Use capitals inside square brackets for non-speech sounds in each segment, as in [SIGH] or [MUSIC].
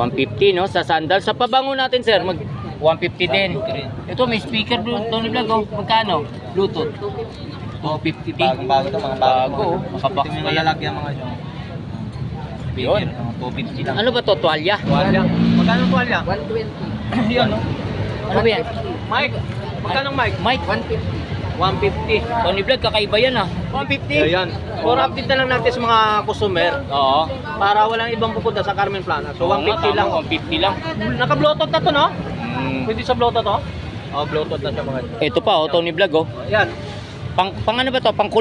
150 no sa sandal. Sa pabango natin sir, mag 150 din. Ito may speaker doon, Tony Vlog oh. Magkano? Bluetooth. 250. Bagong bago to, mga Bago, oh. Makabox pa yan. lalagyan mga dyan. Yun. Mga 250 lang. Ano ba to? Tuwalya? Tuwalya. Magkano tuwalya? 120. [LAUGHS] Yan, no? Ano ba yan? Mike, magkano mic? Mike, 150. Tony Vlog, kakaiba yan ah. 150? Ayan. For update na lang natin sa mga customer Oo. para walang ibang pupunta sa Carmen Plana. So 150 lang. 150 lang. Naka-bluetooth na to, no? Mm. Pwede sa bluetooth to? Oh, bluetooth na siya mga. Ito pa oh, Tony Vlog oh. Ayan. Pang, pang ano ba to? Pang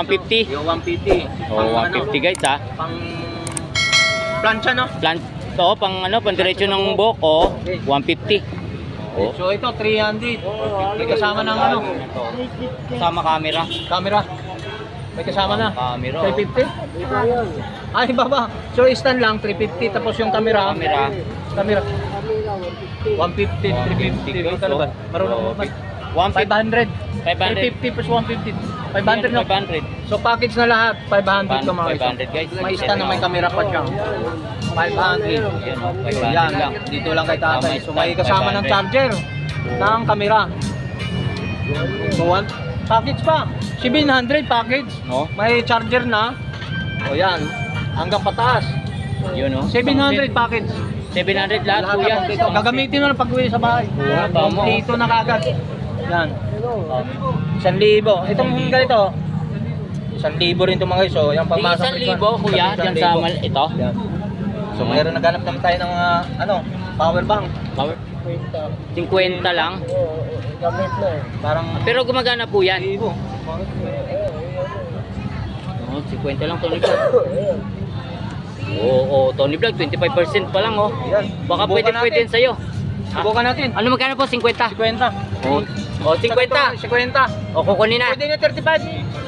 150? Yung 150. Oh, 150 guys ha. Pang plancha, no? Plan to pang ano, pang diretso ng buhok oh, 150. Oh. So ito, 300. May kasama ng ano? Sama camera. Camera. May kasama na. Camera. oh. 350? Ay, baba. So, stand lang, 350. Tapos yung camera. Camera. Camera. 150, 350. guys, Ano ba? oh. Marunong mo ba? 150. 500. 500. 350 plus 150. 500 no? 500. So, package na lahat. 500 to mga 500 guys. May stand na may camera pa siya. 500. Yan oh, 500 Yan lang. Dito lang kay tatay. So, may kasama ng 500. charger. Ng camera. So, one, package pa. 700 package. No? May charger na. O yan. Hanggang pataas. Yun oh. 700 package. 700 lahat Lahat kuya. na. Gagamitin mo na pag uwi sa bahay. Tama. Dito na kagad. Yan. Isang libo. Itong ganito. Isang libo rin itong mga guys. So, yung Di pagmasok. isang libo kuya diyan sa mal ito. Yan. So, mayroon naghanap naman tayo ng ah, ano, power bank. Power 50 lang. Gamit na eh. Parang Pero gumagana po yan. libo. Oh, 50 lang Tony Vlog. Oo, oh, Tony Vlog 25% pa lang oh. Yan. Baka Subukan pwede natin. pwede sa'yo. Subukan natin. Ano magkano po? 50? 50. Oh, oh 50. 50. O kukunin na. Pwede na 35.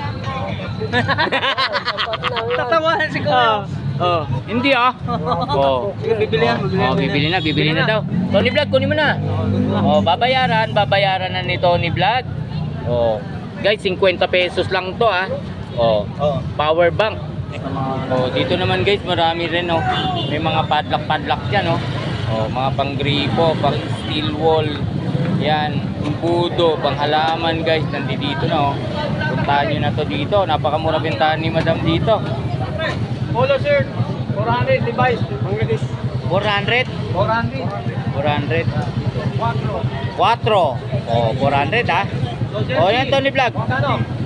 [LAUGHS] Tatawanan si Kuya. Oh, hindi ah. Oh. Sige, bibili yan. Oh, bibili na, bibili na daw. Tony Vlog, kunin mo na. Oh, babayaran, babayaran na ni Tony Vlog. Oh. Guys, 50 pesos lang 'to ah. Oh, Oh. power bank. Oh, dito naman guys, marami rin oh. May mga padlock-padlock diyan oh. Oh, mga panggripo, pang steel wall. Yan, budo, pang halaman guys, nandito na oh. Puntahan niyo na to dito. Napakamura bentahan ni Madam dito. Polo shirt. 400 device. Bangladesh. 400. 400. 400. 4. 4. Oh, 400 ah. Oh, yan Tony Vlog.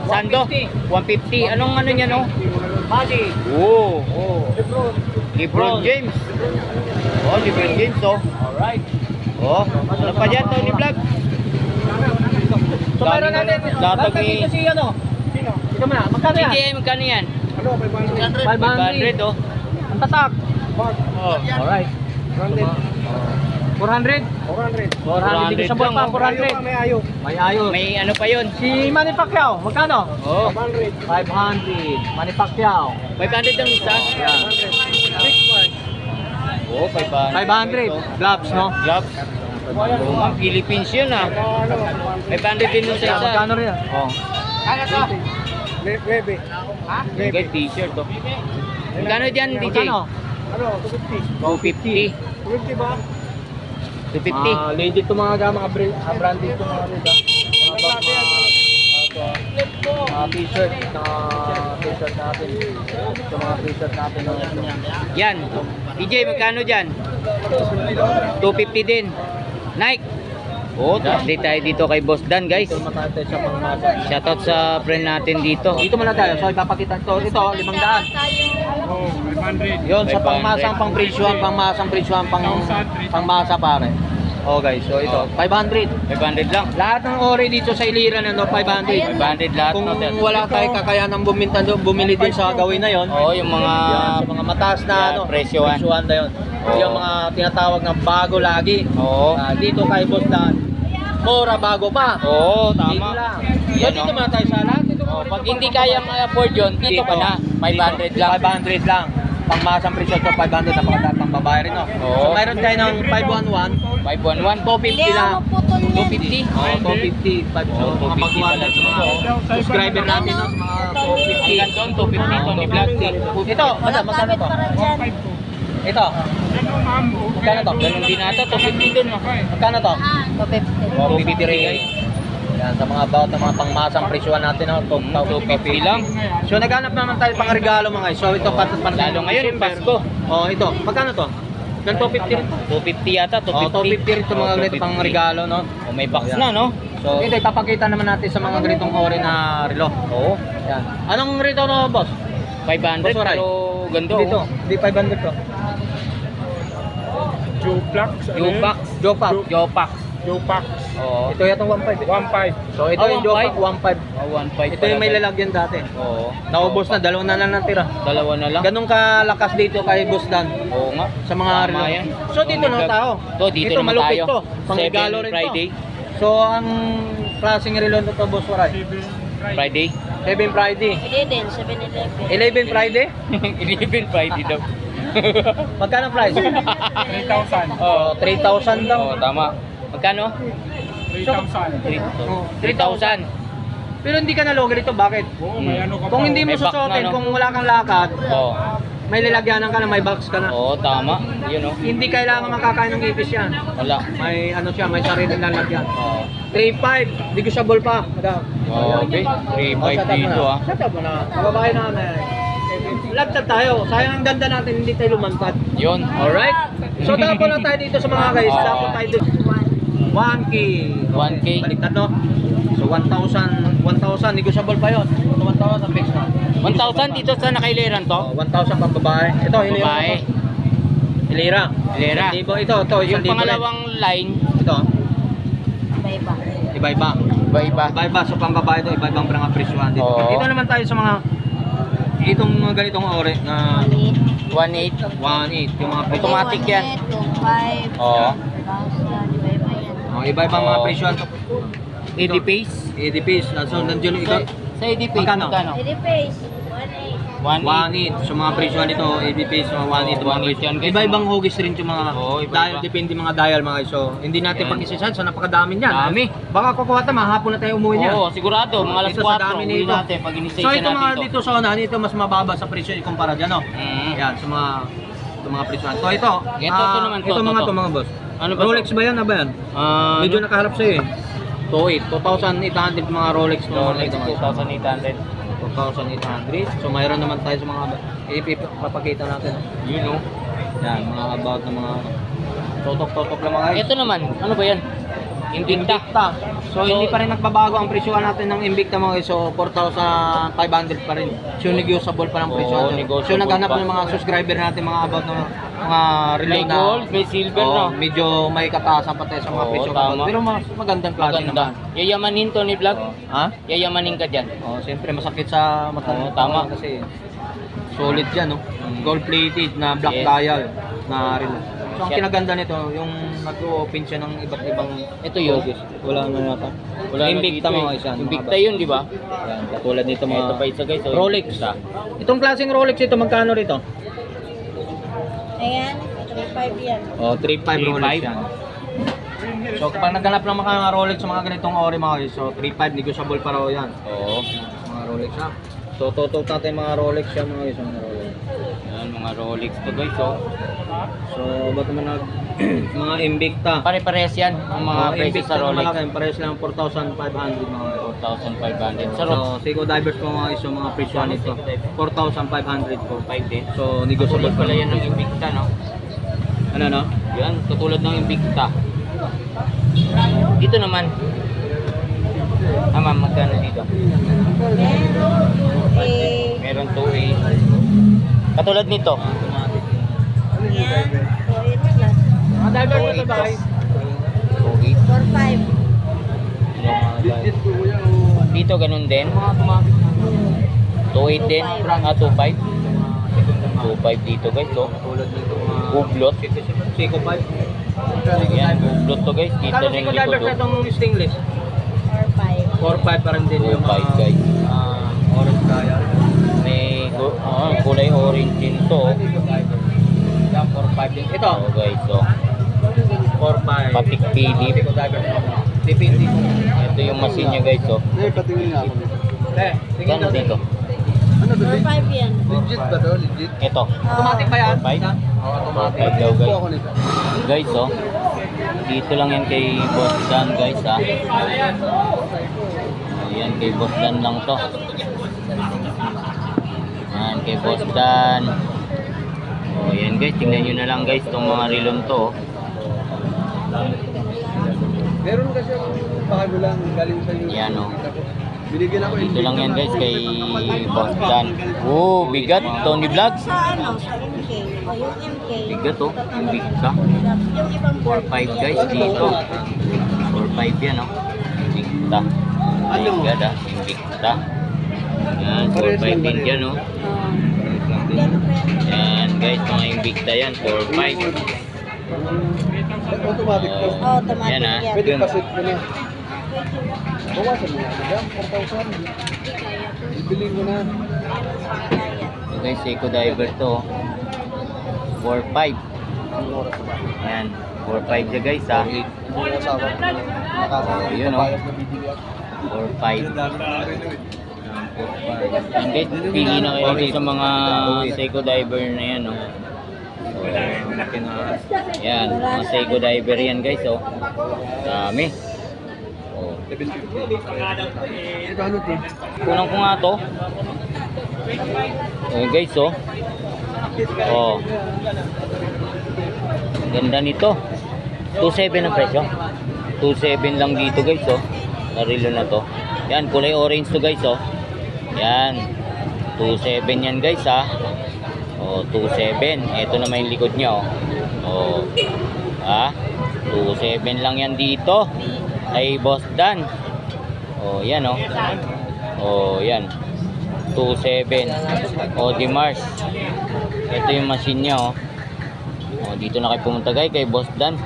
Sando? 150. 150. Anong ano niya no? Magic. Oh, oh. LeBron James. Oh, LeBron James oh. Alright. Oh, ano pa dyan Tony Vlog? Dami natin. na- latag ni- si ano? Sino? Ito muna. Magkano yan? CTI, magkano yan? 500. 500 oh. Ang tatak. Oh, Alright. 400? 400. 400. Dito sa buwan pa, 400. May ayo. May ayo. May ano pa yun? Si Manny Pacquiao, magkano? Oh, 500. 500. Manny Pacquiao. 500 ang isa. Yan. Oh, 500. 500. Gloves, no? Gloves. Ma'am, Philippines yun ah. 500 din yung sa isa. magkano rin yan? Oh. Ano to? Bebe. Ha? Guys, t-shirt oh. Magkano dyan, DJ? Ano, 250. 250. 250 ba? 250. Ah, legit to mga ga, mga brand, ah, branded to mga. Mga bag, mga mga t-shirt, mga t-shirt natin. Ito mga t-shirt natin. Yan. DJ, magkano dyan? 250 din. Nike. Oh, update tayo dito kay Boss Dan, guys. Shoutout sa friend natin dito. Dito muna tayo. So ipapakita ito. Ito, limang daan. Oh, 500. Yun, sa 500. pangmasang pangpresyuhan, pangmasang presyuhan, pang, pangmasa pare. Oh guys, so ito, Oh. 500. 500 lang. Lahat ng ore dito sa Iliran, ano, 500. 500 lahat. Kung sir? wala tayong kakayanang buminta doon, bumili din sa gawin na yon. Oo, yung mga... Yan, sa mga mataas na Yan, ano, presyohan. na yun. Oo. Yung mga tinatawag na bago lagi. Oo. Ah, dito kay Boss Dan, mura bago pa. Oo, Dito tama. lang. So Yan, dito muna tayo sa lahat. Ito mga Oh, pag hindi kayang afford yun, dito ka na. 500 lang. 500 lang. Pangmasang presyo to 500 napakataas pang babae rin no. Oo. So mayroon tayo ng 511, 511. 250 lang. 250. Oh, 250. Five- Oo, so, mga 250 pag-100 pala sa mga subscriber natin no, sa mga Hanggang 250. doon, 250 to ni Black. Ito, madam, magkano to? Ito, Ano ma'am? magkano to? Ganun din ata, 250 doon. no? Magkano to? 250 rin guys. Yan, sa mga about ng mga pangmasang presyoan natin, no? 250 lang. So naghanap naman tayo pang regalo mga guys. So ito pat pat Lalo ngayon, Pasko. Oh, ito. Magkano to? Gan 250 rin. 250 yata, Oh, 250. 250 rin ito mga Oh, ganito pang 250. regalo, no? Oh, may box na, no? So, ito ipapakita naman natin sa mga ganitong ori na relo. Oo. Yan. Anong rito no, boss? 500, Boss pero ganda. Dito, oh. di 500 to. Juplex. Jopax. Jopak. Jopax. Jupax. Oo. Ito yatong 1.5. 1.5. So ito Oh, yung Jopak 1.5. Oh, 1.5 Ito yung may lalagyan dati. Oo. Naubos na, dalawa na lang natira. Dalawa na lang. Ganun kalakas dito kay Boss Dan Oo nga. sa mga Tama relo. yan. So dito no tao. To, dito Ito, naman malupit tayo. to. Pang Seven regalo rin to. Friday. So ang klaseng relo nito to Boss Waray. Friday. 7 Friday. Hindi din, 7-Eleven. 11 Friday? [LAUGHS] 11 Friday daw. Magkano price? 3,000. Oh, 3,000 lang. Oo, tama. Magkano? 3,000. 3 Oh, 3,000. Pero hindi ka nalogo dito, bakit? Oo, may ano ka pa. Kung hindi mo May back susuotin, na, no? kung wala kang lakad, Oo. may lalagyanan ka na, may box ka na. Oo, tama. Yun oh. Hindi kailangan makakain ng ipis yan. Wala. May ano siya, may sariling lalagyan. Oo. 3.5, negotiable pa. Madam. Okay. 3.5 dito ah. Shut up mo na. Kababae namin. Lagtad tayo. Sayang ang ganda natin, hindi tayo lumantad. Yun. Alright? So dapat na tayo dito sa mga guys. Dapat tayo dito. 1K. 1K. Baliktad no? So 1,000, 1,000, negotiable pa yun. So 1,000 fix na. 1,000 dito sa nakaileran to? Oh, 1,000 pang babae. Ito, hilira. Babae. Hilira. Hilira. Libo. Ito, ito. Yung libo pangalawang line. Ito. Iba-iba. Iba-iba. iba-iba. Iba-iba. So pang babae ito, iba-ibang mga presyohan dito. Oo. Dito naman tayo sa mga itong mga ganitong ore na 1.8. 1.8. 1.8 yung mga. Automatic yan. 2.5. Oo. 1,000. Iba-iba yan. Oh, iba-ibang mga Oo. presyohan. EDPace. EDPs. Ah, So nandiyan yung ito. Sa EDPace, Magkano? magkano? Pwede face. 1.8. 1.8. 1.8. So mga EDPs, mga 1.8. Oo, mga 1.8 yan, guys. Iba-ibang hugis rin yung mga iba-iba. dial, depende mga dial mga guys. So hindi natin Yan. pag-isisan, so napakadami niyan. Dami. Baka kukuha tayo, mahapon na tayo umuwi niyan. Oo, sigurado. Mga alas Ito sa 4, dami uwi nito. natin pag inisay So ito natin mga ito. dito sa unahan, ito mas mababa sa presyo ikumpara dyan, no? Mm. Yan, sa mga mga presyohan. So ito, Ito, ah, ito naman to, ito to, mga to. to mga boss. Ano ba Rolex ba yan? Ano ba yan? Ah, Medyo nakaharap sa'yo eh. 2.8, 2,800 mga Rolex. to, Rolex mga ito, mga 2,800. 2,800. So mayroon naman tayo sa mga ipapakita natin. Yun oh. Yan, mga about ng mga totok-totok lang mga guys. Ito naman, ano ba yan? Invicta. Invicta. So, hindi pa rin nagbabago ang presyohan natin ng Invicta mga guys. So 4,500 pa rin. So negotiable pa ng presyo natin. negotiable So naghanap ng mga subscriber natin mga about ng mga relo May na gold, may silver Oo, no? medyo may kataasan pa tayo sa mga Oo, presyo. Pero mas magandang klase Maganda. naman. Yayamanin to ni Vlog. Ha? Yayamanin ka dyan. Oh, siyempre masakit sa mata. Oo, tama. Kasi solid yan, no? Mm. Gold plated na black Yes. dial na relo. So ang kinaganda nito, yung nag-open siya ng iba't ibang Ito yun. hugis. Wala na yata. Wala na Invicta dito mga eh. isa. mga Invicta ba- yun, di ba? Yan, katulad nito mga Ito pa isa guys. oh. Rolex. Itong klaseng Rolex ito, magkano rito? Ayan, 3.5 yan. Oh, 3.5 Rolex 3.5. yan. So kapag naghanap ng mga Rolex sa mga ganitong ori mga guys, so 3.5 negotiable pa raw yan. Oo. Mga Rolex ha. So tutok natin mga Rolex yan mga guys, mga mga Rolex to guys. Oh. So ba't naman nag [CLEARS THROAT] mga Invicta. Pare-parehas yan ang mga Oh, presyo sa Rolex. malaki, parehas lang 4,500 mga guys. 4,500. Sa Rolex, So, Seiko Divers po mga yung mga presyo nito. 4,500 po. 5 din. So, negotiable pala yan ng Invicta, no? Ano no? Yan, katulad ng Invicta. Dito naman. Ah, ma'am, magkano dito? Meron eh, Meron 2A. Katulad nito. Yan, 2.8 plus. Mga divers Oh, na to guys. 2A. 4.5. Dito ganun din. Mga automatic. 2.8 din. Ah, 2.5. 2.5 dito guys. So, Tulad nito mga... Bublot. Seiko 5. Yan, to guys. Dito Kano rin Seiko likod. Na oh. itong stainless? 4.5. 4.5 pa rin din yung 4.5 guys. ah, Orange kaya. Gu- oh, kulay orange din to. Yan, 4-5 din. Ito, Oh, guys, so 4-5. Patik Philip. Depende kung... ito yung machine niya guys, oh. Eh, patingin nga ako. Eh, tingin Saan dito? Ano to? Four five yan. Legit ba to? Legit? Ito. Automatic ba yan? 4-5? Oo, automatic. 4-5 daw guys. Guys, oh. Dito lang yan kay Boss Dan, guys, ah. Ayan, kay Boss Dan lang to. Ayan, kay Boss Dan. Oh, yan guys, tingnan nyo na lang guys, itong mga rilon to. Meron kasi akong bago lang galing sa iyo. Yan, oh. Binigyan ako Dito lang yan guys, kay Boss Dan. Oh, bigat, Tony Vlogs. Sa ano, sa MK. O yung MK. Bigat, oh. Yung bigat. Yung ibang 4-5 guys dito. 4-5 yan, oh. Bigta. Bigat, ah. Yung bigta. Yan, 4-5 din dyan, oh. Guys, mga yung bigta yan, 4-5. Automatic to. Oh, automatic Yan, ah. Pwede Yun. pa set ko na. Bawasan mo na. Madam, 4,000. Ibili ko na. So guys, Seiko Diver to. 4-5. Ang oras ba? Yan, 4-5 siya guys, na bibili ako. 4-5. Yan guys, pili na kayo sa mga Seiko Diver na yan, oh. Yan, mga Seiko Diver yan guys, oh. Dami. Oh. 750. Ito to? Kulang ko nga to. Ayun guys, oh. Oh. Ganda nito. 2.7 ang presyo. 2.7 lang dito guys, oh. Narilo na to. Yan, kulay orange to guys, oh. Yan. 2.7 yan guys, ha. Oh, 2.7. Ito naman yung likod niya, oh. Oh. Ha? 2.7 lang yan dito. Kay Boss Dan. Oh, yan, oh. Oh, yan. 2.7. Oh, di Mars. Ito yung machine niya, oh. Oh, dito na kayo pumunta guys kay Boss Dan.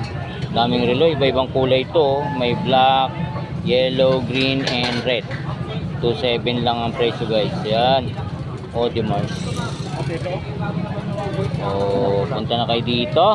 Daming relo, iba-ibang kulay to. oh. May black, yellow, green, and red. 2.7 lang ang presyo guys. Yan. Oh, di Mars. Oh, punta na kayo dito.